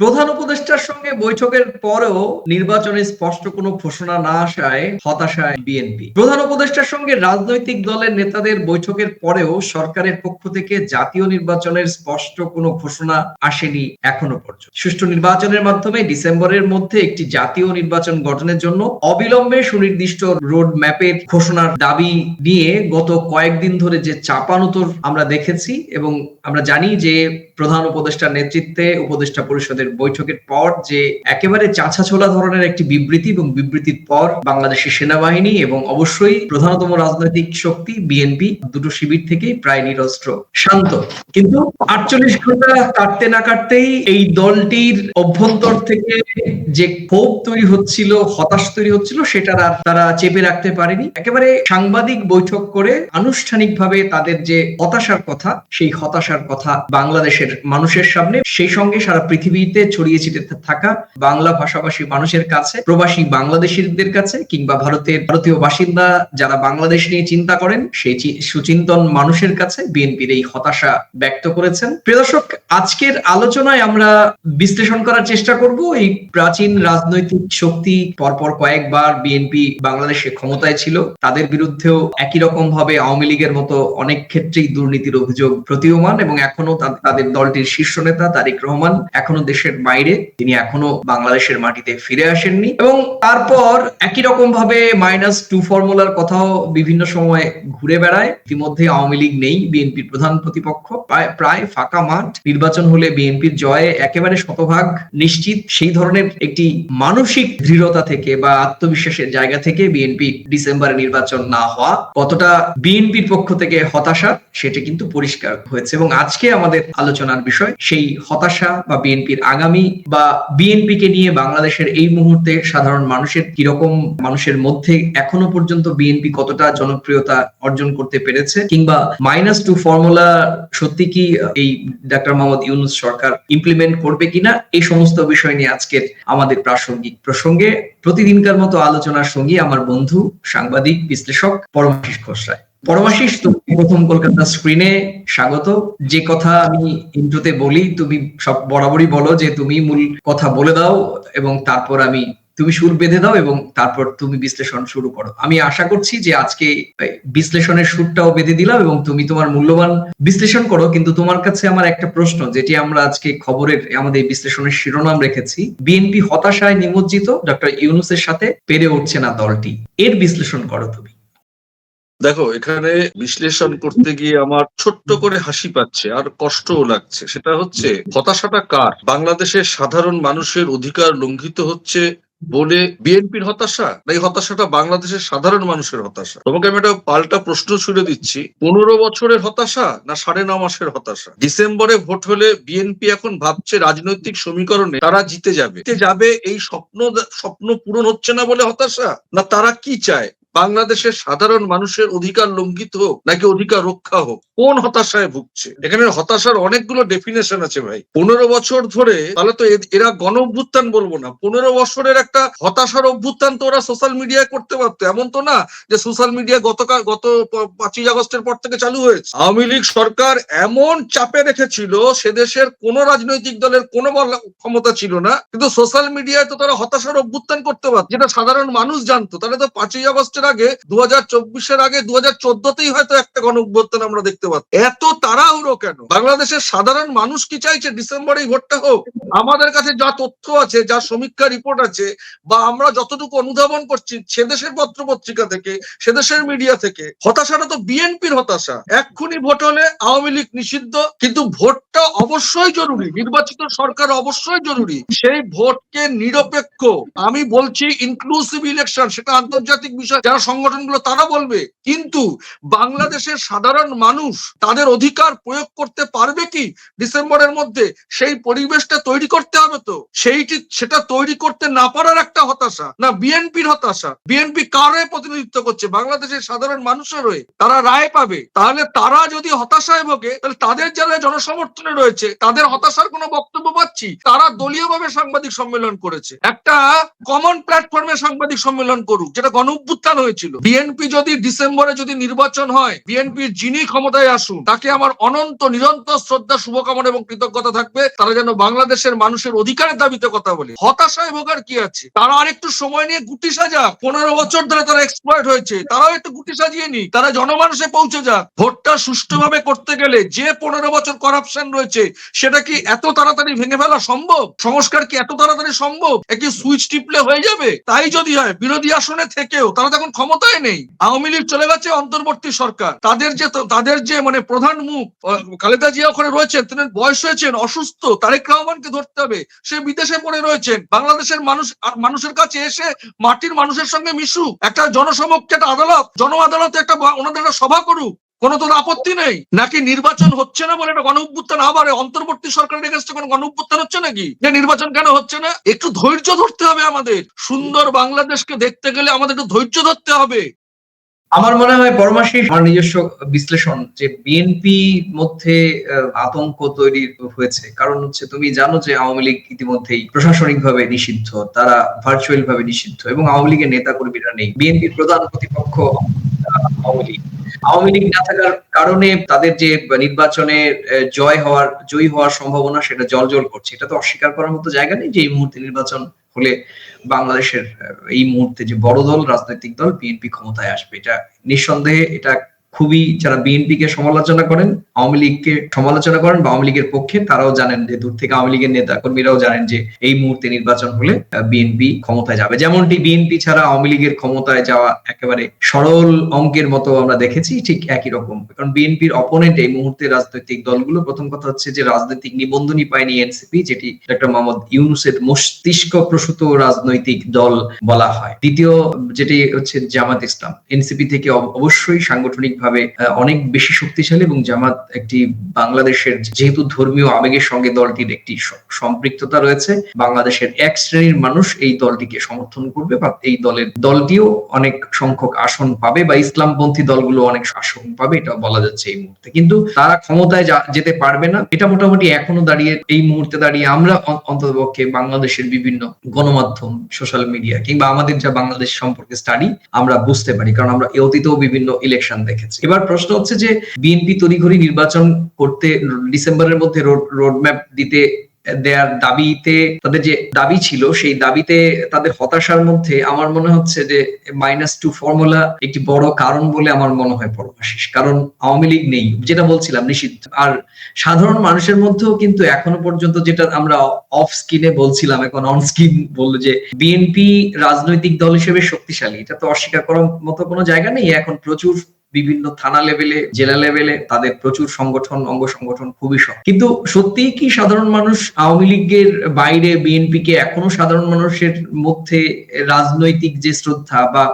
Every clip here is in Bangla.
প্রধান উপদেষ্টার সঙ্গে বৈঠকের পরেও নির্বাচনে স্পষ্ট কোনো ঘোষণা না আসায় হতাশায় বিএনপি। প্রধান উপদেষ্টার সঙ্গে রাজনৈতিক দলের নেতাদের বৈঠকের পরেও সরকারের পক্ষ থেকে জাতীয় নির্বাচনের স্পষ্ট কোনো ঘোষণা আসেনি এখনও পর্যন্ত। সুষ্ঠু নির্বাচনের মাধ্যমে ডিসেম্বরের মধ্যে একটি জাতীয় নির্বাচন গঠনের জন্য অবিলম্বে সুনির্দিষ্ট রোড ম্যাপের ঘোষণার দাবি নিয়ে গত কয়েকদিন ধরে যে চাপানুতর আমরা দেখেছি এবং আমরা জানি যে প্রধান উপদেষ্টার নেতৃত্বে উপদেষ্টা পরিষদের বৈঠকের পর যে একেবারে চাঁচা ছোলা ধরনের একটি বিবৃতি এবং বিবৃতির পর বাংলাদেশের সেনাবাহিনী এবং অবশ্যই প্রধানতম রাজনৈতিক শক্তি বিএনপি দুটো শিবির থেকেই প্রায় নিরস্ত্র, শান্ত। কিন্তু আটচল্লিশ ঘণ্টা কাটতে না কাটতেই এই দলটির অভ্যন্তর থেকে যে ক্ষোভ তৈরি হচ্ছিল, হতাশ তৈরি হচ্ছিল সেটা আর তারা চেপে রাখতে পারেনি। একেবারে সাংবাদিক বৈঠক করে আনুষ্ঠানিকভাবে তাদের যে হতাশার কথা, সেই হতাশার কথা বাংলাদেশের মানুষের সামনে। সেই সঙ্গে সারা পৃথিবীতে ছড়িয়ে ছিটে থাকা বাংলা ভাষাভাষী মানুষের কাছে, প্রবাসী বাংলাদেশিদের কাছে কিংবা ভারতের ভারতীয় বাসিন্দা যারা বাংলাদেশ নিয়ে চিন্তা করেন, সেই সুচিন্তন মানুষের কাছে বিএনপির এই হতাশা ব্যক্ত করেছেন। প্রিয় দর্শক, আজকের আলোচনায় আমরা বিশ্লেষণ করার চেষ্টা করব। এই প্রাচীন রাজনৈতিক শক্তি পরপর কয়েকবার বিএনপি বাংলাদেশে ক্ষমতায় ছিল। তাদের বিরুদ্ধেও একই রকম ভাবে আওয়ামী লীগের মতো অনেক ক্ষেত্রেই দুর্নীতির অভিযোগ প্রতীয়মান এবং এখনও তাদের দলটির শীর্ষ নেতা তারিক রহমান এখনও দেশের বাইরে। তিনি এখনও বাংলাদেশের মাটিতে ফিরে আসেননি। এবং তারপর একই রকম ভাবে মাইনাস টু ফর্মুলার কথাও বিভিন্ন সময় ঘুরে বেড়ায়। ইতিমধ্যে আওয়ামী লীগ নেই বিএনপির প্রধান প্রতিপক্ষ। প্রায় ফাঁকা মাঠ। নির্বাচন হলে বিএনপির জয়ে একেবারে শতভাগ নিশ্চিত। সেই ধরনের একটি মানসিক দৃঢ়তা থেকে বা আত্মবিশ্বাসের জায়গা থেকে বিএনপি ডিসেম্বরে নির্বাচন না হওয়া কতটা বিএনপির পক্ষ থেকে হতাশা, সেটা কিন্তু পরিষ্কার হয়েছে। এবং আজকে আমাদের আলোচনার বিষয়, সেই হতাশা বা বিএনপির আগামী বা বিএনপি কে নিয়ে বাংলাদেশের এই মুহূর্তে সাধারণ মানুষের কীরকম, মানুষের মধ্যে এখনও পর্যন্ত বিএনপি কতটা জনপ্রিয়তা অর্জন করতে পেরেছে, কিংবা মাইনাস টু ফর্মুলা সত্যি কি এই ডাক্তার মোহাম্মদ ইউনুস সরকার ইমপ্লিমেন্ট করবে কিনা, এই সমস্ত বিষয় নিয়ে আজকের আমাদের প্রাসঙ্গিক প্রসঙ্গে। প্রতিদিনকার মতো আলোচনার সঙ্গী আমার বন্ধু, সাংবাদিক, বিশ্লেষক পরমাশিস খোসরায়। পরমাশিস তুমি প্রথম কলকাতা স্ক্রিনে স্বাগত। যে কথা আমি ইন্ট্রোতে বলি তুমি সব বরাবরই বলো যে তুমি মূল কথা বলে দাও এবং তারপর আমি তুমি সুর বেঁধে দাও এবং তারপর তুমি বিশ্লেষণ শুরু করো। আমি আশা করছি যে আজকে বিশ্লেষণের সুরটাও বেঁধে দিলাম এবং তুমি তোমার মূল্যবান বিশ্লেষণ করো। কিন্তু তোমার কাছে আমার একটা প্রশ্ন যেটি আমরা আজকে খবরের আমাদের বিশ্লেষণের শিরোনাম রেখেছি। বিএনপি হতাশায় নিমজ্জিত ডক্টর ইউনুসের সাথে পেরে উঠছে না দলটি। এর বিশ্লেষণ করো তুমি। দেখো, এখানে বিশ্লেষণ করতে গিয়ে আমার ছোট্ট করে হাসি পাচ্ছে, আর কষ্টও লাগছে। সেটা হচ্ছে, হতাশাটা কার? বাংলাদেশের সাধারণ মানুষের অধিকার লঙ্ঘিত হচ্ছে বলে বিএনপির হতাশা? না, এই হতাশাটা বাংলাদেশের সাধারণ মানুষের হতাশা? তোমাকে আমি একটা পাল্টা প্রশ্ন ছুড়ে দিচ্ছি। পনেরো বছরের হতাশা না সাড়ে ন মাসের হতাশা? ডিসেম্বরে ভোট হলে বিএনপি এখন ভাবছে রাজনৈতিক সমীকরণে তারা জিতে যাবে। জিতে যাবে এই স্বপ্ন স্বপ্ন পূরণ হচ্ছে না বলে হতাশা? না তারা কি চায়? বাংলাদেশের সাধারণ মানুষের অধিকার লঙ্ঘিত হোক নাকি অধিকার রক্ষা হোক, কোন হতাশায় ভুগছে? এখানে হতাশার অনেকগুলো ডেফিনেশন আছে ভাই। পনেরো বছর ধরে তাহলে তো এরা গণ অভ্যুত্থান বলব না। পনেরো বছরের একটা হতাশার অভ্যুত্থান তো ওরা সোশ্যাল মিডিয়ায় করতে পারতো। এমন তো না যে সোশ্যাল মিডিয়া গতকাল গত পাঁচই আগস্টের পর থেকে চালু হয়েছে। আওয়ামী লীগ সরকার এমন চাপে রেখেছিল, সে দেশের কোন রাজনৈতিক দলের কোনো ক্ষমতা ছিল না। কিন্তু সোশ্যাল মিডিয়ায় তো তারা হতাশার অভ্যুত্থান করতে পারত। যেটা সাধারণ মানুষ জানতো। তাহলে তো পাঁচই আগস্টের আগে দু হাজার চব্বিশের আগে দু হাজার চোদ্দতেই হয়তো একটা গণ অভ্যুত্থান আমরা দেখতে পাচ্ছি। এত তাড়াহুড়ো কেন? বাংলাদেশের সাধারণ মানুষ কি চাইছে ডিসেম্বরে এই ভোটটা হোক? আমাদের কাছে যা তথ্য আছে, যা সমীক্ষা রিপোর্ট আছে, বা আমরা যতটুকু অনুধাবন করছি, সে দেশের পত্র পত্রিকা থেকে, সে দেশের মিডিয়া থেকে, হতাশাটা তো বিএনপির হতাশা। এক্ষুনি ভোট হলে আওয়ামী লীগ নিষিদ্ধ, কিন্তু ভোটটা অবশ্যই জরুরি, নির্বাচিত সরকার অবশ্যই জরুরি। সেই ভোটকে নিরপেক্ষ, আমি বলছি ইনক্লুসিভ ইলেকশন সেটা আন্তর্জাতিক বিষয় যারা সংগঠনগুলো তারা বলবে, কিন্তু বাংলাদেশের সাধারণ মানুষ তাদের অধিকার প্রয়োগ করতে পারবে কি? ডিসেম্বরের মধ্যে সেই পরিবেশটা তৈরি করতে হবে তো। সেইটি, সেটা তৈরি করতে না পারার একটা হতাশা। না, বিএনপির হতাশা। বিএনপি কার হয়ে প্রতিনিধিত্ব করছে? বাংলাদেশের সাধারণ মানুষের হয়ে। তারা রায় পাবে। তাহলে তারা যদি হতাশায় ভোগে, তাহলে তাদের যারা জনসমর্থনে রয়েছে, তাদের হতাশার কোনো বক্তব্য পাচ্ছি? তারা দলীয়ভাবে সাংবাদিক সম্মেলন করেছে। একটা কমন প্ল্যাটফর্মে সাংবাদিক সম্মেলন করুক, যেটা গণ অভ্যুত্থান হয়েছিল বিএনপি যদি ডিসেম্বরে যদি নির্বাচন হয় বিএনপির যিনি ক্ষমতায় আসুন, তাকে আমার অনন্ত নিরন্তর শ্রদ্ধা, শুভকামনা এবং কৃতজ্ঞতা থাকবে। তারা যেন বাংলাদেশের মানুষের অধিকারের দাবিতে কথা বলে। হতাশায় ভোগার কি আছে? তারা আর একটু সময় নিয়ে গুটি সাজা। পনেরো বছর ধরে তারা এক্সপ্লয়েট হয়েছে। তারাও একটু গুটি সাজিয়ে নি তারা জনমানুষে পৌঁছে যাক। ভোটটা সুষ্ঠুভাবে করতে গেলে যে পনেরো বছর করাপশন রয়েছে, সেটা কি এত তাড়াতাড়ি ভেঙে ফেলা সম্ভব? সংস্কার কি এত তাড়াতাড়ি সম্ভব? একটি সুইচ টিপলে হয়ে যাবে? তাই যদি হয়, বিরোধী আসনে থেকেও, তারা তখন ক্ষমতায় নেই। আওয়ামী লীগ চলে গেছে অন্তর্বর্তী সরকার। তাদের যে তাদের যে মানে প্রধান মুখ খালেদা জিয়া ওখানে রয়েছেন, তিনি বয়স হয়েছেন, অসুস্থ। তারেক রহমানকে ধরতে হবে। সে বিদেশে পড়ে রয়েছেন। বাংলাদেশের মানুষ মানুষের কাছে এসে মাটির মানুষের সঙ্গে মিশু একটা জনসমক্ষে একটা আদালত জন আদালতে একটা ওনাদের একটা সভা করুক। কোনো তো আপত্তি নেই? নাকি নির্বাচন হচ্ছে না বলে একটা গণ উত্থান আবার অন্তর্বর্তী সরকারের এগেনস্টে কোনো গণ হচ্ছে নাকি? যে নির্বাচন কেন হচ্ছে না? একটু ধৈর্য ধরতে হবে আমাদের। সুন্দর বাংলাদেশকে দেখতে গেলে আমাদের একটু ধৈর্য ধরতে হবে। আমার মনে হয় পরমাশি আমার নিজস্ব বিশ্লেষণ যে বিএনপি মধ্যে আতঙ্ক তৈরি হয়েছে। কারণ হচ্ছে তুমি জানো যে আওয়ামী লীগ ইতিমধ্যেই প্রশাসনিক ভাবে নিষিদ্ধ, তারা ভার্চুয়াল ভাবে নিষিদ্ধ এবং আওয়ামী লীগের নেতা কর্মীরা নেই বিএনপির প্রধান প্রতিপক্ষ আওয়ামী লীগ। আওয়ামী লীগ না থাকার কারণে তাদের যে নির্বাচনে জয় হওয়ার, জয়ী হওয়ার সম্ভাবনা, সেটা জলজল করছে। এটা তো অস্বীকার করার মতো জায়গা নেই যে এই মুহূর্তে নির্বাচন হলে বাংলাদেশের এই মুহূর্তে যে বড় দল, রাজনৈতিক দল, বিএনপি ক্ষমতায় আসবে। এটা নিঃসন্দেহে এটা খুবই যারা বিএনপি কে সমালোচনা করেন, আওয়ামী লীগকে সমালোচনা করেন বা আওয়ামী লীগের পক্ষে, তারাও জানেন যে দূর থেকে আওয়ামী লীগের নেতা কর্মীরাও জানেন যে এই মুহূর্তে নির্বাচন হলে বিএনপি ক্ষমতায় যাবে। যেমনটি বিএনপি ছাড়া আওয়ামী লীগের ক্ষমতায় যাওয়া একেবারে সরল অঙ্কের মতো আমরা দেখেছি, ঠিক একই রকম। কারণ বিএনপির অপোনেন্ট এই মুহূর্তে রাজনৈতিক দলগুলো, প্রথম কথা হচ্ছে যে রাজনৈতিক নিবন্ধনই পায়নি এনসিপি, যেটি ডক্টর মোহাম্মদ ইউনুসের মস্তিষ্ক প্রসূত রাজনৈতিক দল বলা হয়। দ্বিতীয় যেটি হচ্ছে জামাত ইসলাম। এনসিপি থেকে অব- অবশ্যই সাংগঠনিক ভাবে অনেক বেশি শক্তিশালী এবং জামাত একটি বাংলাদেশের যেহেতু ধর্মীয় আবেগের সঙ্গে দলটির একটি সম্পৃক্ততা রয়েছে, বাংলাদেশের এক শ্রেণির মানুষ এই দলটিকে সমর্থন করবে বা এই দলের দলটিও অনেক সংখ্যক আসন পাবে বা ইসলামপন্থী দলগুলো অনেক আসন পাবে, এটা বলা যাচ্ছে এই মুহূর্তে। কিন্তু তারা ক্ষমতায় যেতে পারবে না। এটা মোটামুটি এখনও দাঁড়িয়ে, এই মুহূর্তে দাঁড়িয়ে আমরা অন্ততপক্ষে বাংলাদেশের বিভিন্ন গণমাধ্যম, সোশ্যাল মিডিয়া কিংবা আমাদের যা বাংলাদেশ সম্পর্কে স্টাডি, আমরা বুঝতে পারি। কারণ আমরা অতীতেও বিভিন্ন ইলেকশন দেখেছি। এবার প্রশ্ন হচ্ছে যে, বিএনপি তড়িঘড়ি নির্বাচন করতে ডিসেম্বরের মধ্যে রোড ম্যাপ দিতে দেয়ার দাবিতে, তাদের যে দাবি ছিল, সেই দাবিতে তাদের হতাশার মধ্যে আমার মনে হচ্ছে যে মাইনাস টু ফর্মুলা একটি বড় কারণ বলে আমার মনে হয় পরমাশিস কারণ আওয়ামী লীগ নেই, যেটা বলছিলাম, নিষিদ্ধ। আর সাধারণ মানুষের মধ্যেও কিন্তু এখনও পর্যন্ত যেটা আমরা অফ স্কিনে বলছিলাম, এখন অন স্কিন বলল যে, বিএনপি রাজনৈতিক দল হিসেবে শক্তিশালী। এটা তো অস্বীকার করার মতো কোনো জায়গা নেই, এখন প্রচুর বিভিন্ন থানা লেভেলে জেলা লেভেলে তাদের প্রচুর সংগঠন, অঙ্গ সংগঠন খুবই সব কিন্তু সত্যি কি সাধারণ মানুষ আওয়ামী লীগের বাইরে বিএনপি কে এখনও সাধারণ মানুষের মধ্যে রাজনৈতিক যে শ্রদ্ধা বা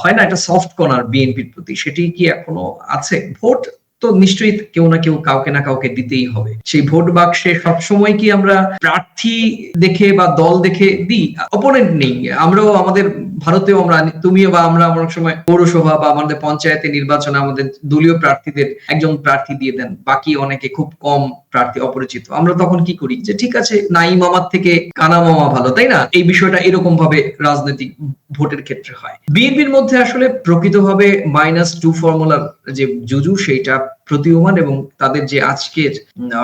হয় না একটা সফট কর্নার বিএনপির প্রতি, সেটি কি এখনও আছে? ভোট তো নিশ্চয়ই কেউ না কেউ কাউকে না কাউকে দিতেই হবে। সেই ভোট বাক্সে সবসময় কি আমরা প্রার্থী দেখে বা দল দেখে দিই? অপোনেন্ট নেই। আমরাও আমাদের, ভারতেও আমরা, তুমিও বা আমরা অনেক সময় পৌরসভা বা আমাদের পঞ্চায়েতে নির্বাচনে আমাদের দলীয় প্রার্থীদের একজন প্রার্থী দিয়ে দেন। বাকি অনেকে খুব কম প্রার্থী, অপরিচিত। আমরা তখন কি করি? যে ঠিক আছে নাই মামার থেকে কানা মামা ভালো, তাই না? এই বিষয়টা এরকম ভাবে রাজনৈতিক ভোটের ক্ষেত্রে হয়। বিএনপির মধ্যে আসলে প্রকৃতভাবে মাইনাস টু ফর্মুলার যে জুজু সেইটা প্রতীয়মান এবং তাদের যে আজকের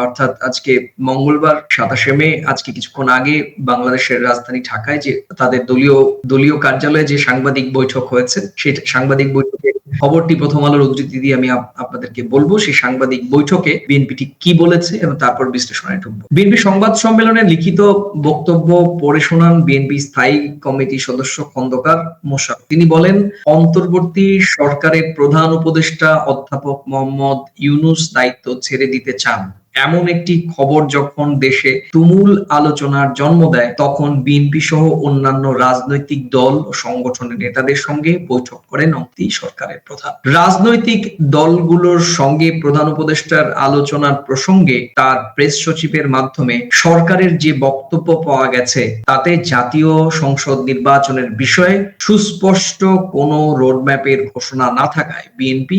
অর্থাৎ আজকে মঙ্গলবার সাতাশে মে, আজকে কিছুক্ষণ আগে বাংলাদেশের রাজধানী ঢাকায় যে তাদের দলীয় দলীয় কার্যালয়ে যে সাংবাদিক বৈঠক হয়েছে, সেই সাংবাদিক বৈঠকে খবরটি প্রথম আলোর উদ্ধৃতি দিয়ে আমি আপনাদেরকে বলব, সেই সাংবাদিক বৈঠকে বিএনপি ঠিক কি বলেছে এবং তারপর বিশ্লেষণে ঢুকবো। বিএনপি সংবাদ সম্মেলনে লিখিত বক্তব্য পড়ে শোনান বিএনপি স্থায়ী কমিটি সদস্য খন্দকার মোশারফ। তিনি বলেন, অন্তর্বর্তী সরকারের প্রধান উপদেষ্টা অধ্যাপক মোহাম্মদ ইউনুস দায়িত্ব ছেড়ে দিতে চান। এমন একটি খবর যখন দেশে তুমুল আলোচনার জন্ম দেয়, তখন বিএনপি সহ অন্যান্য রাজনৈতিক দল ও সংগঠনের নেতাদের সঙ্গে বৈঠক করেন অন্তি সরকারের প্রধান। রাজনৈতিক দলগুলোর সঙ্গে প্রধান উপদেষ্টার আলোচনার প্রসঙ্গে তার প্রেস সচিবের মাধ্যমে সরকারের যে বক্তব্য পাওয়া গেছে, তাতে জাতীয় সংসদ নির্বাচনের বিষয়ে সুস্পষ্ট কোনো রোডম্যাপের ঘোষণা না থাকায় বিএনপি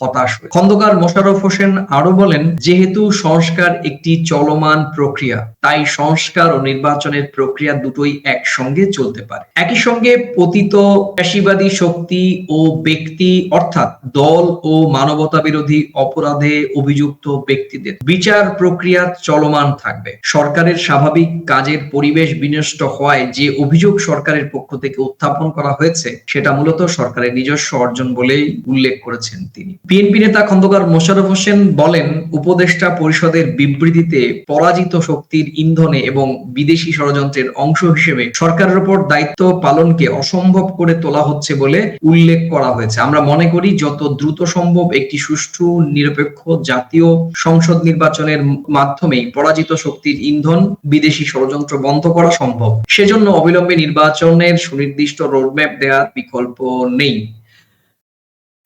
হতাশ হয়ে খন্দকার মোশাররফ হোসেন আরও বলেন, যেহেতু সংস্কার একটি চলমান প্রক্রিয়া, তাই সংস্কার ও নির্বাচনের প্রক্রিয়া দুটোই একসঙ্গে চলতে পারে। একই সঙ্গে পতিত ফ্যাসিবাদী শক্তি ও ব্যক্তি, অর্থাৎ দল ও মানবতা বিরোধী অপরাধে অভিযুক্ত ব্যক্তিদের বিচার প্রক্রিয়া চলমান থাকবে। সরকারের স্বাভাবিক কাজের পরিবেশ বিনষ্ট হওয়ায় যে অভিযোগ সরকারের পক্ষ থেকে উত্থাপন করা হয়েছে, সেটা মূলত সরকারের নিজস্ব অর্জন বলেই উল্লেখ করেছেন তিনি। বিএনপি নেতা খন্দকার মোশাররফ হোসেন বলেন, উপদেষ্টা পরিষদের বিবৃতিতে পরাজিত শক্তির ইন্ধনে এবং বিদেশি ষড়যন্ত্রের অংশ হিসেবে সরকারের উপর দায়িত্ব পালনকে অসম্ভব করে তোলা হচ্ছে বলে উল্লেখ করা হয়েছে। আমরা মনে করি, যত দ্রুত সম্ভব একটি সুষ্ঠু, নিরপেক্ষ, জাতীয় সংসদ নির্বাচনের মাধ্যমেই পরাজিত শক্তির ইন্ধন বিদেশি ষড়যন্ত্র বন্ধ করা সম্ভব। সেজন্য অবিলম্বে নির্বাচনের সুনির্দিষ্ট রোডম্যাপ দেওয়ার বিকল্প নেই।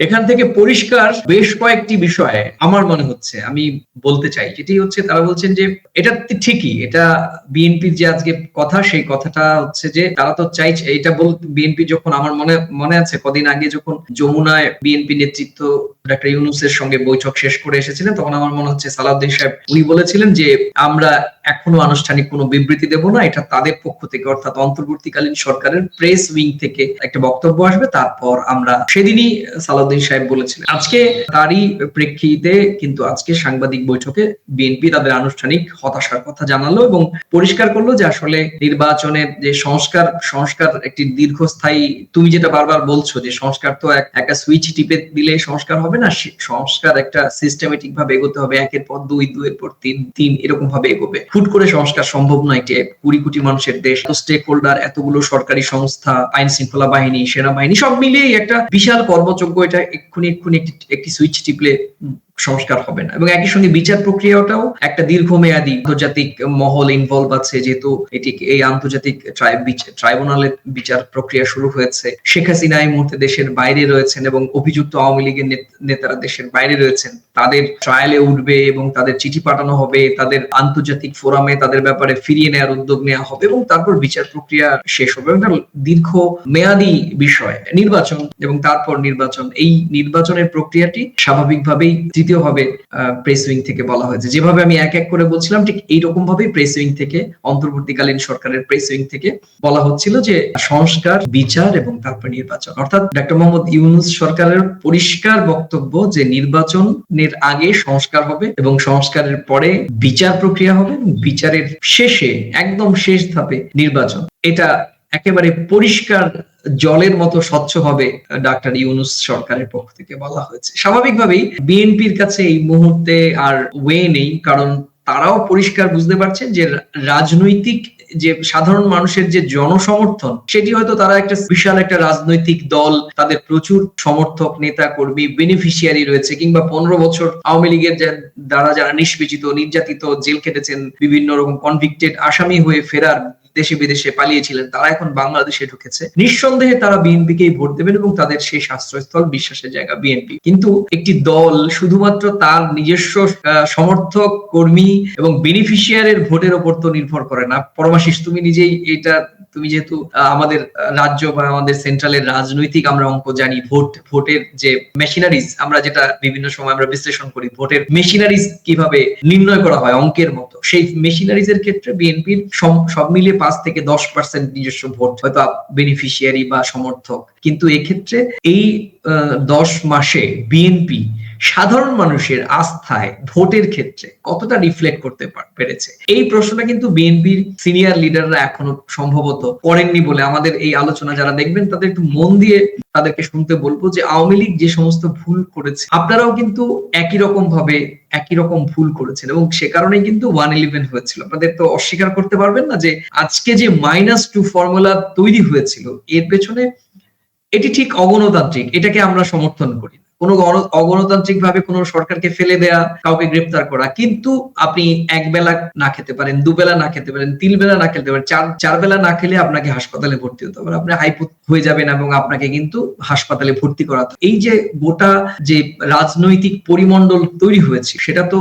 এখান থেকে পরিষ্কার বেশ কয়েকটি বিষয়ে আমার মনে হচ্ছে, আমি বলতে চাই। যেটি হচ্ছে, তারা বলছেন যে এটা ঠিকই, এটা বিএনপির যে আজকে কথা, সেই কথাটা হচ্ছে যে তারা তো চাইছে, এটা বল বিএনপি যখন আমার মনে মনে আছে, কদিন আগে যখন যমুনায় বিএনপি নেতৃত্ব ডাক্তার ইউনুসের সঙ্গে বৈঠক শেষ করে এসেছিলেন, তখন আমার মনে হচ্ছে সালাউদ্দিন সাহেব, উনি বলেছিলেন যে আমরা এখনও আনুষ্ঠানিক কোনো বিবৃতি দেব না, এটা তাদের পক্ষ থেকে, অর্থাৎ অন্তর্বর্তীকালীন সরকারের প্রেস উইং থেকে একটা বক্তব্য আসবে, তারপর আমরা সেদিনই সালাউদ্দিন সাহেব বলেছিলেন। আজকে তারই প্রেক্ষিতে কিন্তু আজকে সাংবাদিক বৈঠকে বিএনপি তাদের আনুষ্ঠানিক হতাশার কথা জানালো এবং পরিষ্কার করল যে আসলে নির্বাচনের যে সংস্কার সংস্কার একটি দীর্ঘস্থায়ী, তুমি যেটা বারবার বলছো যে সংস্কার তো একটা সুইচ টিপে দিলে সংস্কার হবে না সংস্কার একটা সিস্টেমেটিক ভাবে এগোতে হবে, একের পর দুই, দুইয়ের পর তিন তিন এরকম ভাবে এগোবে। হুট করে সংস্কার সম্ভব নয় এটি কুড়ি কোটি মানুষের দেশ স্টেক হোল্ডার এতগুলো সরকারি সংস্থা আইন শৃঙ্খলা বাহিনী, সেনাবাহিনী, সব মিলিয়ে একটা বিশাল কর্মযোগ্য এক্ষুনি এক্ষুনি একটি একটি সুইচ টিপলে সংস্কার হবে না। এবং একই সঙ্গে বিচার প্রক্রিয়াটাও একটা দীর্ঘমেয়াদী আন্তর্জাতিক মহল ইনভলভ আছে, যেহেতু এটি এই আন্তর্জাতিক ট্রাইব্যুনালের বিচার প্রক্রিয়া শুরু হয়েছে। শেখ হাসিনা এই মুহূর্তে দেশের বাইরে রয়েছেন এবং অভিযুক্ত আওয়ামী লীগের নেতারা দেশের বাইরে রয়েছেন। তাদের ট্রায়ালে উঠবে এবং তাদের চিঠি পাঠানো হবে, তাদের আন্তর্জাতিক ফোরামে তাদের ব্যাপারে ফিরিয়ে নেওয়ার উদ্যোগ নেওয়া হবে এবং তারপর বিচার প্রক্রিয়া শেষ হবে। এবং দীর্ঘ মেয়াদী বিষয়, নির্বাচন এবং তারপর নির্বাচন। এই নির্বাচনের প্রক্রিয়াটি স্বাভাবিকভাবেই তৃতীয়ভাবে প্রেস উইং থেকে বলা হয়েছে। যেভাবে আমি এক এক করে বলছিলাম, ঠিক এইরকম ভাবেই প্রেস উইং থেকে, অন্তর্বর্তীকালীন সরকারের প্রেস উইং থেকে বলা হচ্ছিল যে, সংস্কার, বিচার এবং তারপর নির্বাচন। অর্থাৎ ডক্টর মোহাম্মদ ইউনুস সরকারের পরিষ্কার বক্তব্য যে, নির্বাচনের আগে সংস্কার হবে এবং সংস্কারের পরে বিচার প্রক্রিয়া হবে বিচারের শেষে, একদম শেষ ধাপে নির্বাচন। এটা একেবারে পরিষ্কার জলের মতো স্বচ্ছ হবে ডাক্তার ইউনুস সরকারের পক্ষ থেকে বলা হয়েছে। স্বাভাবিকভাবেই বিএনপির কাছে এই মুহূর্তে আর ওয়ে নেই, কারণ তারাও পরিষ্কার বুঝতে পারছেন যে রাজনৈতিক যে সাধারণ মানুষের যে জনসমর্থন, সেটি হয়তো তারা একটা বিশাল একটা রাজনৈতিক দল, তাদের প্রচুর সমর্থক, নেতা, কর্মী বেনিফিশিয়ারি রয়েছে, কিংবা পনেরো বছর আওয়ামী লীগের দ্বারা যারা নিষ্পেষিত, নির্যাতিত, জেল কেটেছেন বিভিন্ন রকম কনভিক্টেড আসামি হয়ে ফেরার দেশে বিদেশে পালিয়েছিলেন, তারা এখন বাংলাদেশে ঢুকেছে। নিঃসন্দেহে তারা বিএনপিকেই ভোট দেবেন এবং তাদের সেই আশ্রয়স্থল বিশ্বাসের জায়গা বিএনপি। কিন্তু একটি দল শুধুমাত্র তার নিজস্ব সমর্থক, কর্মী এবং বেনিফিশিয়ারের ভোটের ওপর তো নির্ভর করে না। পরমাশিস, তুমি নিজেই এটা, তুমি যেহেতু আমাদের রাজ্য বা আমাদের সেন্ট্রালের রাজনৈতিক আমরা অঙ্ক জানি, ভোট, ভোটের যে মেশিনারিজ আমরা যেটা বিভিন্ন সময় আমরা বিশ্লেষণ করি, ভোটের মেশিনারিজ কীভাবে নির্ণয় করা হয় অঙ্কের মতো। সেই মেশিনারিজ এর ক্ষেত্রে বিএনপির সব মিলিয়ে পাঁচ থেকে দশ পার্সেন্ট নিজস্ব ভোট হয়তো বেনিফিশিয়ারি বা সমর্থক। কিন্তু এক্ষেত্রে এই দশ মাসে বিএনপি সাধারণ মানুষের আস্থায় ভোটের ক্ষেত্রে কতটা রিফ্লেক্ট করতে পেরেছে এই প্রশ্নটা কিন্তু বিএনপির সিনিয়র লিডাররা এখনও সম্ভবত করেননি বলে আমাদের এই আলোচনা যারা দেখবেন, তাদের একটু মন দিয়ে তাদেরকে শুনতে বলব যে আওয়ামী লীগ যে সমস্ত ভুল করেছে, আপনারাও কিন্তু একই রকম ভাবে একই রকম ভুল করেছেন এবং সে কারণেই কিন্তু ওয়ান ইলেভেন হয়েছিল আপনাদের তো অস্বীকার করতে পারবেন না যে আজকে যে মাইনাস টু ফর্মুলা তৈরি হয়েছিল, এর পেছনে এটি ঠিক অগণতান্ত্রিক, এটাকে আমরা সমর্থন করি না। কোনো অগণতান্ত্রিক ভাবে কোনো সরকারকে ফেলে দেয়া, কাউকে গ্রেপ্তার করা। কিন্তু আপনি এক বেলা না খেতে পারেন, দুবেলা না খেতে পারেন তিন বেলা না খেতে পারেন, চার চার বেলা না খেলে আপনাকে হাসপাতালে ভর্তি হতে হবে। আপনি হাইপো হয়ে যাবেন এবং আপনাকে কিন্তু হাসপাতালে ভর্তি করা এই যে গোটা যে রাজনৈতিক পরিমণ্ডল তৈরি হয়েছে, সেটা তো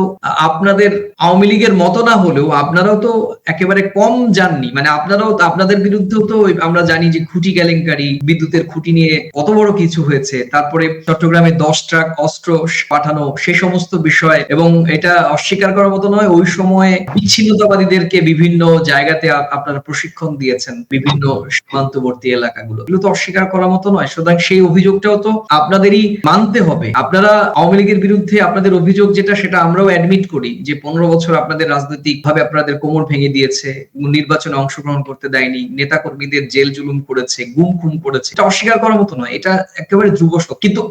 আপনাদের আওয়ামী লীগের মতো না হলেও আপনারাও তো একেবারে কম যাননি। মানে আপনারাও আপনাদের বিরুদ্ধেও তো আমরা জানি যে খুঁটি কেলেঙ্কারি, বিদ্যুতের খুঁটি নিয়ে কত বড় কিছু হয়েছে। তারপরে চট্টগ্রামে দশ ট্রাক অস্ত্র পাঠানো, সে সমস্ত বিষয় এবং এটা অস্বীকার করার মতো নয়, ওই সময়ে বিচ্ছিন্নতাবাদীদেরকে বিভিন্ন জায়গাতে আপনারা প্রশিক্ষণ দিয়েছেন, বিভিন্ন সীমান্তবর্তী এলাকাগুলো। এগুলো তো অস্বীকার করার মতো নয়। সুতরাং সেই অভিযোগটাও তো আপনাদেরই মানতে হবে। আপনারা আওয়ামী লীগের বিরুদ্ধে আপনাদের অভিযোগ যেটা, সেটা আমরাও অ্যাডমিট করি যে পনেরো বছর আপনাদের রাজনৈতিক ভাবে আপনাদের কোমর ভেঙে দিয়েছে, নির্বাচনে অংশগ্রহণ করতে দেয়নি নেতা কর্মীদের জেল জুলুম করেছে, গুম খুম করেছে। এটা অস্বীকার করার মতো নয়। এটা একেবারে ধ্রুব কিন্তু কিন্তু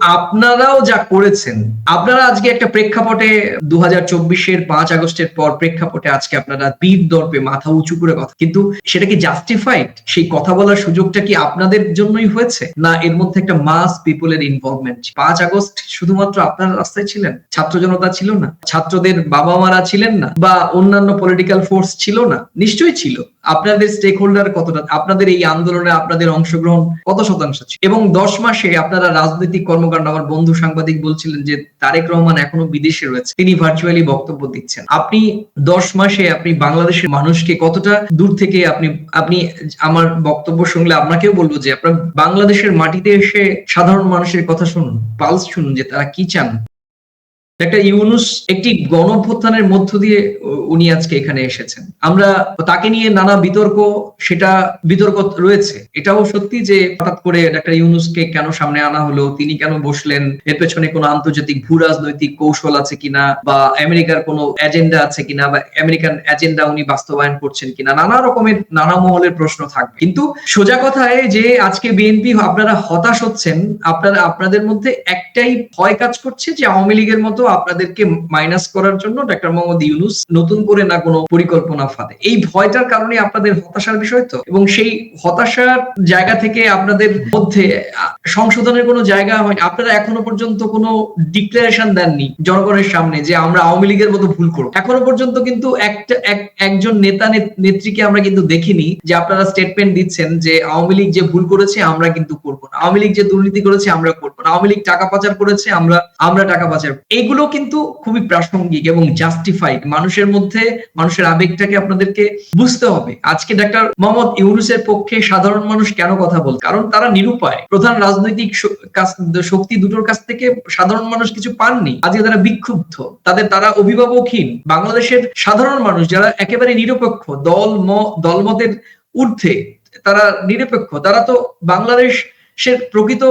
আপনারাও যা করেছেন, আপনারা আজকে একটা প্রেক্ষাপটে দু হাজার চব্বিশের পাঁচ আগস্টের পর প্রেক্ষাপটে আজকে আপনারা বীর দর্পে মাথা উঁচু করে কথা কিন্তু সেটা কি জাস্টিফাইড সেই কথা বলার সুযোগটা কি আপনাদের জন্যই হয়েছে? না এর মধ্যে একটা মাস পিপলের ইনভলভমেন্ট পাঁচ আগস্ট শুধুমাত্র আপনার রাস্তায় ছিলেন? ছাত্র জনতা ছিল না? ছাত্রদের বাবা মারা ছিলেন না? বা অন্যান্য পলিটিক্যাল ফোর্স ছিল না? নিশ্চয়ই ছিল। আপনাদের স্টেক হোল্ডার কতটা, আপনাদের এই আন্দোলনে আপনাদের অংশগ্রহণ কত শতাংশ ছিল? এবং দশ মাসে আপনারা রাজনৈতিক কর্মকাণ্ড, আমার বন্ধু সাংবাদিক বলছিলেন যে তারেক রহমান এখনও বিদেশে রয়েছে। তিনি ভার্চুয়ালি বক্তব্য দিচ্ছেন। আপনি দশ মাসে আপনি বাংলাদেশের মানুষকে কতটা দূর থেকে আপনি আপনি আমার বক্তব্য শুনলে আপনাকেও বলব যে আপনার বাংলাদেশের মাটিতে এসে সাধারণ মানুষের কথা শুনুন পালস শুনুন যে তারা কি চান। একটা ইউনুস একটি গণঅভ্যুত্থানের মধ্য দিয়ে উনি আজকে এখানে এসেছেন। আমরা তাকে নিয়ে নানা বিতর্ক, সেটা বিতর্ক রয়েছে। এটাও সত্যি যে হঠাৎ করে ডাক্তার ইউনুসকে কেন সামনে আনা হলো, তিনি কেন বসলেন, এর পেছনে কোনো আন্তর্জাতিক ভূ রাজনৈতিক কৌশল আছে কিনা বা আমেরিকার কোনো এজেন্ডা আছে কিনা বা আমেরিকান এজেন্ডা উনি বাস্তবায়ন করছেন কিনা, নানা রকমের, নানা মহলের প্রশ্ন থাকবে। কিন্তু সোজা কথায় যে আজকে বিএনপি আপনারা হতাশ হচ্ছেন, আপনারা, আপনাদের মধ্যে একটাই ভয় কাজ করছে যে আওয়ামী লীগের মতো আপনাদেরকে মাইনাস করার জন্য ডাক্তার মোহাম্মদ ইউনুস নতুন করে না কোনো পরিকল্পনা ফাঁদে। এই ভয়টার কারণে আপনাদের হতাশার বিষয় তো? এবং সেই হতাশার জায়গা থেকে আপনাদের মধ্যে সংশোধনের কোনো জায়গা হয়? আপনারা এখনও পর্যন্ত কোনো ডিক্লারেশন দেননি জনগণের সামনে যে আমরা আওয়ামী লীগের মতো ভুল করব? এখনও পর্যন্ত কিন্তু একটা একজন নেতা নেত্রীকে আমরা কিন্তু দেখিনি যে আপনারা স্টেটমেন্ট দিচ্ছেন যে আওয়ামী লীগ যে ভুল করেছে আমরা কিন্তু করব না। আওয়ামী লীগ যে দুর্নীতি করেছে আমরা করব না। আওয়ামী লীগ টাকা পাচার করেছে আমরা আমরা টাকা পাচার এইগুলো কিন্তু খুবই প্রাসঙ্গিক এবং জাস্টিফাইড মানুষের মধ্যে, মানুষের আবেগটাকে আপনাদেরকে বুঝতে হবে। আজকে ডাক্তার মোহাম্মদ ইউনুসের পক্ষে সাধারণ মানুষ কেন কথা বল কারণ তারা নিরুপায়। প্রধান রাজনৈতিক শক্তি দুটোর কাছ থেকে সাধারণ মানুষ কিছু পাননি। আজকে তারা বিক্ষুব্ধ। তাদের, তারা অভিভাবকহীন। বাংলাদেশের সাধারণ মানুষ যারা একেবারে নিরপেক্ষ, দল দলমতের ঊর্ধ্বে, তারা নিরপেক্ষ। তারা তো বাংলাদেশ সে প্রকৃত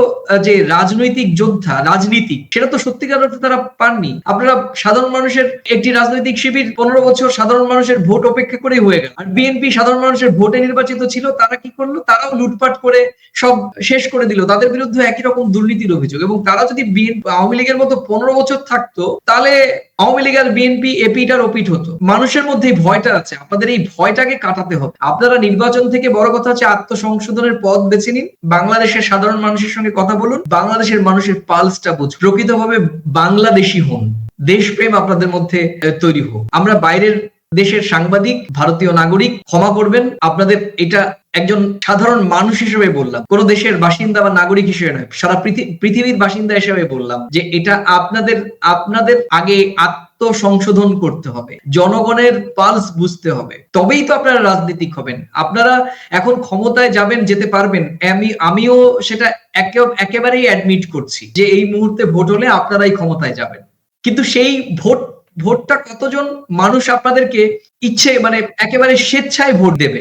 যে রাজনৈতিক যোদ্ধা রাজনীতি সেটা তো সত্যিকার অর্থে তারা পাননি। আপনারা সাধারণ মানুষের একটি রাজনৈতিক শিবির পনেরো বছর সাধারণ মানুষের ভোট অপেক্ষা করে হয়ে গেল। আর বিএনপি সাধারণ মানুষের ভোটে নির্বাচিত ছিল, তারা কি করল? তারাও লুটপাট করে সব শেষ করে দিল। তাদের বিরুদ্ধে একই রকম দুর্নীতির অভিযোগ। এবং তারা যদি বিএনপি আওয়ামী লীগের মতো পনেরো বছর থাকতো, তাহলে আওয়ামী লীগ আর বিএনপি এপিটার ওপিট হতো। মানুষের মধ্যে ভয়টা আছে। আপনাদের এই ভয়টাকে কাটাতে হবে। আপনারা নির্বাচন থেকে বড় কথা হচ্ছে আত্মসংশোধনের পথ বেছে নিন। বাংলাদেশের সাধারণ মানুষের সঙ্গে কথা বলুন, বাংলাদেশের মানুষের পালসটা বুঝুন। প্রকৃতভাবে বাংলাদেশি হন, দেশপ্রেম আপনাদের মধ্যে তৈরি হোক। আমরা বাইরের দেশের সাংবাদিক, ভারতীয় নাগরিক, ক্ষমা করবেন, আপনাদের এটা একজন সাধারণ মানুষ হিসেবে বললাম। কোন দেশের বাসিন্দা বা নাগরিক হিসেবে নয়, সারা পৃথি- পৃথিবীর বাসিন্দা হিসেবে বললাম যে এটা আপনাদের আপনাদের আগে আত্মসংশোধন করতে হবে। জনগণের পালস বুঝতে হবে। তবেই তো আপনারা রাজনীতিক হবেন। আপনারা এখন ক্ষমতায় যাবেন, যেতে পারবেন। আমি, আমিও সেটা একেবারেই অ্যাডমিট করছি যে এই মুহূর্তে ভোট হলে আপনারাই ক্ষমতায় যাবেন। কিন্তু সেই ভোট, ভোটটা কতজন মানুষ আপনাদেরকে ইচ্ছে মানে একেবারে স্বেচ্ছায় ভোট দেবে?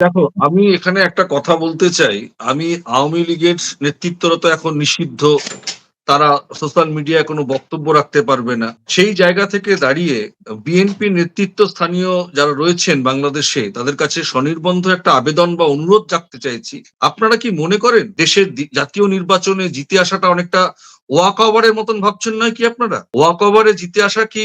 দেখো, আমি এখানে একটা কথা বলতে চাই। আমি আওয়ামী লীগের নেতৃত্বরত এখন নিষিদ্ধ। তারা সোশ্যাল মিডিয়ায় কোনো বক্তব্য রাখতে পারবে না। সেই জায়গা থেকে দাঁড়িয়ে বিএনপি নেতৃত্ব স্থানীয় যারা রয়েছেন বাংলাদেশে, তাদের কাছে স্বনির্বন্ধ একটা আবেদন বা অনুরোধ রাখতে চাইছি। আপনারা কি মনে করেন দেশের জাতীয় নির্বাচনে জিতে আসাটা অনেকটা ওয়াক ওভারের মতন ভাবছেন নয় কি আপনারা? ওয়াক ওভারে জিতে আসা কি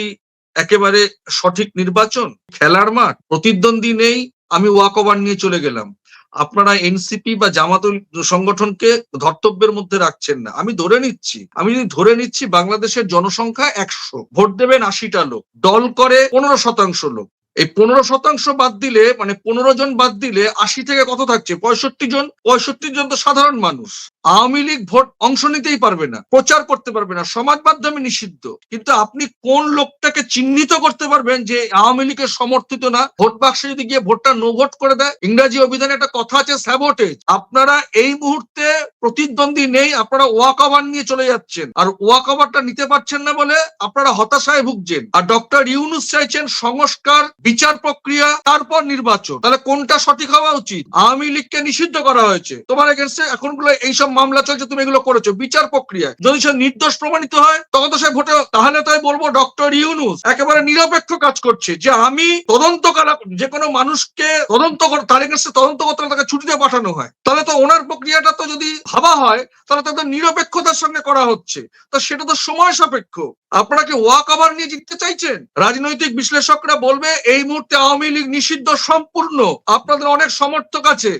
একেবারে সঠিক নির্বাচন? খেলার মাঠ, প্রতিদ্বন্দ্বী নেই, আমি ওয়াক ওভার নিয়ে চলে গেলাম। আপনারা এনসিপি বা জামাতুল সংগঠনকে ধর্তব্যের মধ্যে রাখছেন না। আমি ধরে নিচ্ছি, আমি যদি ধরে নিচ্ছি বাংলাদেশের জনসংখ্যা একশো, ভোট দেবেন আশিটা লোক, দল করে পনেরো শতাংশ লোক। এই পনেরো শতাংশ বাদ দিলে মানে পনেরো জন বাদ দিলে আশি থেকে কত থাকছে? পঁয়ষট্টি জন? পঁয়ষট্টি জন তো সাধারণ মানুষ। আওয়ামী লীগ ভোট অংশ নিতেই পারবে না, প্রচার করতে পারবে না, সমাজ মাধ্যমে নিষিদ্ধ। কিন্তু আপনি কোন লোকটাকে চিহ্নিত করতে পারবেন যে আওয়ামী লীগের সমর্থিত না? ভোট বাক্সে যদি গিয়ে ভোটটা নো ভোট করে দেয়, ইংরাজি অভিধানে একটা কথা আছে স্যাবোটেজ আপনারা এই মুহূর্তে প্রতিদ্বন্দ্বী নেই, আপনারা ওয়াক ওভার নিয়ে চলে যাচ্ছেন। আর ওয়াক ওভারটা নিতে পারছেন না বলে আপনারা হতাশায় ভুগছেন। আর ডক্টর ইউনুস চাইছেন সংস্কার বিচার প্রক্রিয়া, তারপর নির্বাচন। তাহলে কোনটা সঠিক হওয়া উচিত? আওয়ামী লীগকে নিষিদ্ধ করা হয়েছে। তোমার এগেনস্টে এখনগুলো এইসব মামলা চলছে, তুমি এগুলো করেছ। বিচার প্রক্রিয়া যদি সে নির্দোষ প্রমাণিত হয়, তখন তো সে ভোটে তাহলে তাই বলব ডক্টর ইউনুস একেবারে নিরপেক্ষ কাজ করছে যে আমি তদন্ত করা, যে কোনো মানুষকে তদন্ত তার এগেনস্টে তদন্ত করতে তাকে ছুটিতে পাঠানো হয়। তাহলে তো ওনার প্রক্রিয়াটা তো যদি ভাবা হয়, তাহলে তাদের নিরপেক্ষতার সঙ্গে করা হচ্ছে। তো সেটা তো সময় সাপেক্ষ। আপনারা কি ওয়াক আবার নিয়ে জিততে চাইছেন? রাজনৈতিক বিশ্লেষকরা বলবে এই মুহূর্তে আওয়ামী লীগ নিষিদ্ধ সম্পূর্ণ। আপনাদের অনেক সমর্থক আছে।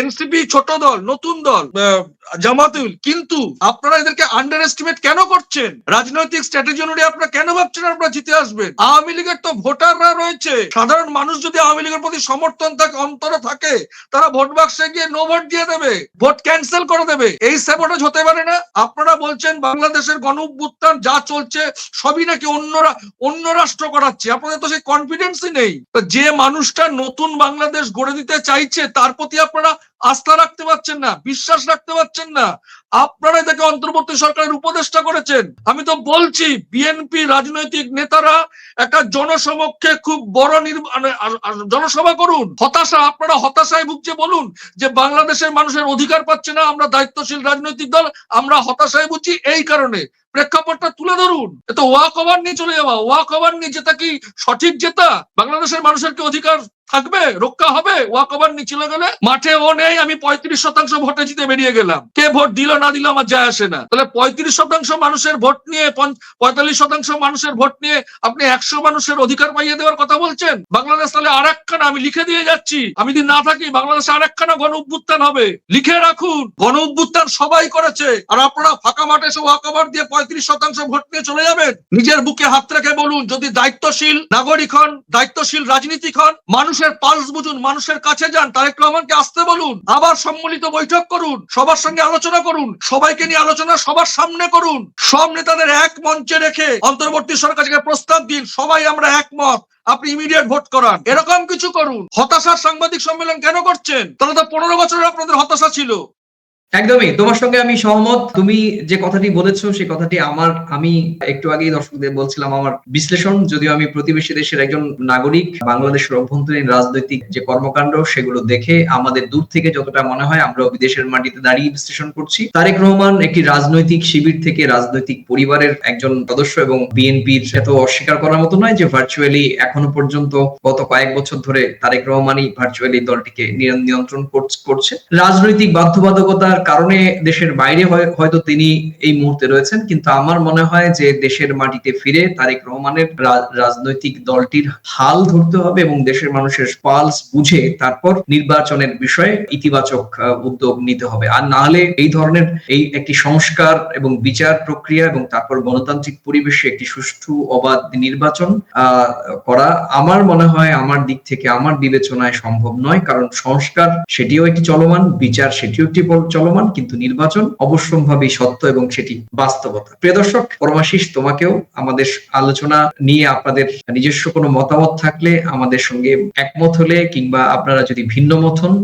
এনসিপি ছোট দল, নতুন দল জামাতুল, কিন্তু আপনারা এদেরকে আন্ডার এস্টিমেট কেন করছেন? রাজনৈতিক স্ট্র্যাটেজি অনুযায়ী আপনারা কেন ভাবছেন আপনারা জিতে আসবেন? আওয়ামী লীগের তো ভোটাররা রয়েছে। সাধারণ মানুষ যদি আওয়ামী লীগের প্রতি সমর্থন থাকে, অন্তর থাকে, তারা ভোট বাক্সে গিয়ে নো ভোট দিয়ে দেবে ভোট ক্যান্সেল করে দেবে। এই স্যাবোটেজ হতে পারে না। আপনারা বলছেন বাংলাদেশের গণ অভ্যুত্থান যা চলছে, সবই নাকি অন্যরা অন্য রাষ্ট্র করাচ্ছে। আপনাদের তো সেই কনফিডেন্সই নেই। যে মানুষটা নতুন বাংলাদেশ গড়ে দিতে চাইছে, তার প্রতি আপনারা আস্থা রাখতে পারছেন না, বিশ্বাস রাখতে পারছেন না। আপনারা তাকে অন্তর্বর্তী সরকারের উপদেষ্টা করেছেন। আমি তো বলছি, বিএনপি রাজনৈতিক নেতারা একটা জনসমক্ষে খুব বড় জনসভা করুন। হতাশা, আপনারা হতাশায় ভুগছে বলুন যে বাংলাদেশের মানুষের অধিকার পাচ্ছে না, আমরা দায়িত্বশীল রাজনৈতিক দল, আমরা হতাশায় বুঝছি এই কারণে। প্রেক্ষাপটটা তুলে ধরুন। এ তো ওয়াক ওভার নিয়ে চলে যাওয়া, ওয়াক ওভার নিয়ে জেতা কি সঠিক জেতা? বাংলাদেশের মানুষের কি অধিকার থাকবে, রক্ষা হবে, ওয়াক ওভার নিয়ে চলে গেলে মাঠে ও নেই, আমি পঁয়ত্রিশ শতাংশ ভোটে জিতে বেরিয়ে গেলাম। কে ভোট দিল না দিল আমার যায় আসে না। তাহলে পঁয়ত্রিশ শতাংশ মানুষের ভোট নিয়ে পঁয়তাল্লিশ শতাংশ মানুষের ভোট নিয়ে আপনি একশো মানুষের অধিকার পাইয়ে দেওয়ার কথা বলছেন? বাংলাদেশ তাহলে আর একখানা আমি লিখে দিয়ে যাচ্ছি। আমি যদি না থাকি, বাংলাদেশে আর একখানা গণ অভ্যুত্থান হবে। লিখে রাখুন, গণ অভ্যুত্থান সবাই করেছে। আর আপনারা ফাঁকা মাঠে এসে ওয়াকওভার দিয়ে পঁয়ত্রিশ শতাংশ ভোট নিয়ে চলে যাবেন? নিজের বুকে হাত রেখে বলুন, যদি দায়িত্বশীল নাগরিক হন, দায়িত্বশীল রাজনীতিক হন মানুষের পালস বুঝুন, মানুষের কাছে যান, তারেক রহমানকে আসতে বলুন, আবার সম্মিলিত বৈঠক করুন, সবার সঙ্গে আলোচনা করুন, সবাইকে নিয়ে আলোচনা সবার সামনে করুন, সব নেতাদের এক মঞ্চে রেখে অন্তর্বর্তী সরকারকে প্রস্তাব দিন, সবাই আমরা একমত, আপনি ইমিডিয়েট ভোট করান, এরকম কিছু করুন। হতাশার সাংবাদিক সম্মেলন কেন করছেন? তাহলে তো পনেরো বছরের আপনাদের হতাশা ছিল। একদমই, তোমার সঙ্গে আমি সহমত। তুমি যে কথাটি বলেছ সেই কথাটি আমার, আমি একটু আগেই দর্শকদের বলছিলাম, আমার বিশ্লেষণ। যদিও আমি প্রতিবেশী দেশের একজন নাগরিক, বাংলাদেশের অভ্যন্তরীণ রাজনৈতিক যে কর্মকাণ্ড, সেগুলো দেখে আমাদের দূর থেকে যতটা মনে হয় আমরা বিদেশের মাটিতে দাঁড়িয়ে বিশ্লেষণ করছি। তারেক রহমান একটি রাজনৈতিক শিবির থেকে রাজনৈতিক পরিবারের একজন সদস্য এবং বিএনপির এত অস্বীকার করার মতো নয় যে ভার্চুয়ালি এখনও পর্যন্ত, গত কয়েক বছর ধরে তারেক রহমানই ভার্চুয়ালি দলটিকে নিয়ন্ত্রণ করছ- রাজনৈতিক বাধ্যবাধকতার কারণে দেশের বাইরে হয়তো তিনি এই মুহূর্তে রয়েছেন, কিন্তু আমার মনে হয় যে দেশের মাটিতে ফিরে তারেক রহমানের রাজনৈতিক দলটির হাল ধরতে হবে এবং দেশের মানুষের পালস বুঝে তারপর নির্বাচনের বিষয়ে ইতিবাচক উদ্যোগ নিতে হবে। আর না হলে এই ধরনের এই একটি সংস্কার এবং বিচার প্রক্রিয়া এবং তারপর গণতান্ত্রিক পরিবেশে একটি সুষ্ঠু, অবাধ নির্বাচন করা আমার মনে হয় আমার দিক থেকে, আমার বিবেচনায় সম্ভব নয়। কারণ সংস্কার সেটিও একটি চলমান, বিচার সেটিও একটি বল- চলমান কিন্তু নির্বাচন অবশ্যম্ভাবী সত্য এবং সেটি বাস্তবতা। প্রিয় দর্শক পরমাশিস তোমাকেও আমাদের আলোচনা নিয়ে আপনাদের নিজস্ব কোনো মতামত থাকলে আমাদের সঙ্গে একমত হলে কিংবা আপনারা যদি ভিন্ন মত হন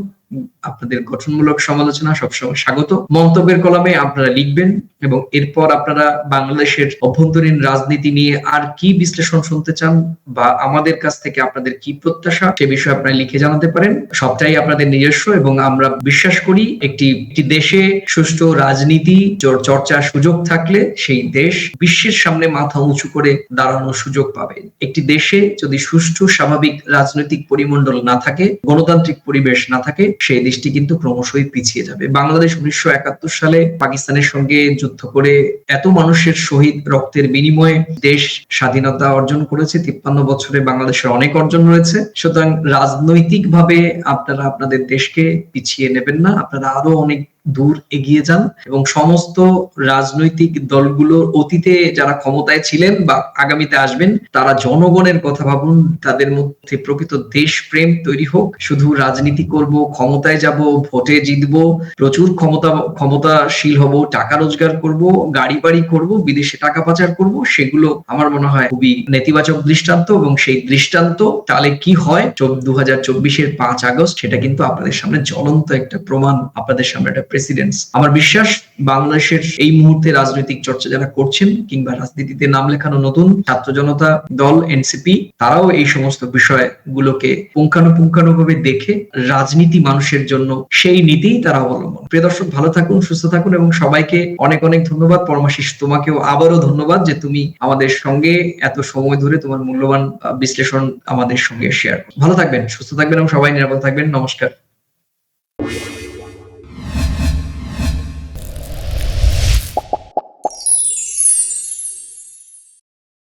আপনাদের গঠনমূলক সমালোচনা সবসময় স্বাগত। মন্তব্যের কলমে আপনারা লিখবেন এবং এরপর আপনারা বাংলাদেশের অভ্যন্তরীণ রাজনীতি নিয়ে আর কি বিশ্লেষণ শুনতে চান বা আমাদের কাছ থেকে আপনাদের কি প্রত্যাশা, সে বিষয়ে আপনারা লিখে জানাতে পারেন। সবটাই আপনাদের নিজস্ব এবং আমরা বিশ্বাস করি একটি একটি দেশে সুষ্ঠু রাজনীতি চর- চর্চার সুযোগ থাকলে সেই দেশ বিশ্বের সামনে মাথা উঁচু করে দাঁড়ানোর সুযোগ পাবে। একটি দেশে যদি সুষ্ঠু, স্বাভাবিক রাজনৈতিক পরিমণ্ডল না থাকে, গণতান্ত্রিক পরিবেশ না থাকে সেই দেশটি কিন্তু ক্রমশই পিছিয়ে যাবে। বাংলাদেশ উনিশশো একাত্তর সালে পাকিস্তানের সঙ্গে যুদ্ধ করে এত মানুষের শহীদ রক্তের বিনিময়ে দেশ স্বাধীনতা অর্জন করেছে। তিপ্পান্ন বছরে বাংলাদেশের অনেক অর্জন রয়েছে। সুতরাং রাজনৈতিক ভাবে আপনারা আপনাদের দেশকে পিছিয়ে নেবেন না। আপনারা আরও অনেক দূর এগিয়ে যান এবং সমস্ত রাজনৈতিক দলগুলোর অতীতে যারা ক্ষমতায় ছিলেন বা আগামীতে আসবেন, তারা জনগণের কথা ভাবুন, তাদের মধ্যে প্রকৃত দেশপ্রেম তৈরি হোক। শুধু রাজনীতি করব, ক্ষমতায় যাব, ভোটে জিতবো, প্রচুর ক্ষমতা, ক্ষমতাশীল হব, টাকা রোজগার করব গাড়ি বাড়ি করব, বিদেশে টাকা পাচার করব, সেগুলো আমার মনে হয় খুবই নেতিবাচক দৃষ্টান্ত এবং সেই দৃষ্টান্ত তাহলে কি হয় দু হাজার চব্বিশের পাঁচ আগস্ট, সেটা কিন্তু আপনাদের সামনে জ্বলন্ত একটা প্রমাণ, আপনাদের সামনে একটা প্রেসিডেন্স আমার বিশ্বাস, বাংলাদেশের এই মুহূর্তে রাজনৈতিক চর্চা যারা করছেন কিংবা রাজনীতিতে নাম লেখানো নতুন ছাত্র জনতা দল, এনসিপি, তারাও এই সমস্ত বিষয়গুলোকে পুঙ্খানুপুঙ্খানুভাবে দেখে রাজনীতি মানুষের জন্য সেই নীতিই তারা অবলম্বন। প্রিয় দর্শক, ভালো থাকুন, সুস্থ থাকুন এবং সবাইকে অনেক অনেক ধন্যবাদ। পরমাশিস, তোমাকেও আবারও ধন্যবাদ যে তুমি আমাদের সঙ্গে এত সময় ধরে তোমার মূল্যবান বিশ্লেষণ আমাদের সঙ্গে শেয়ার ভালো থাকবেন, সুস্থ থাকবেন এবং সবাই নিরাপদ থাকবেন। নমস্কার।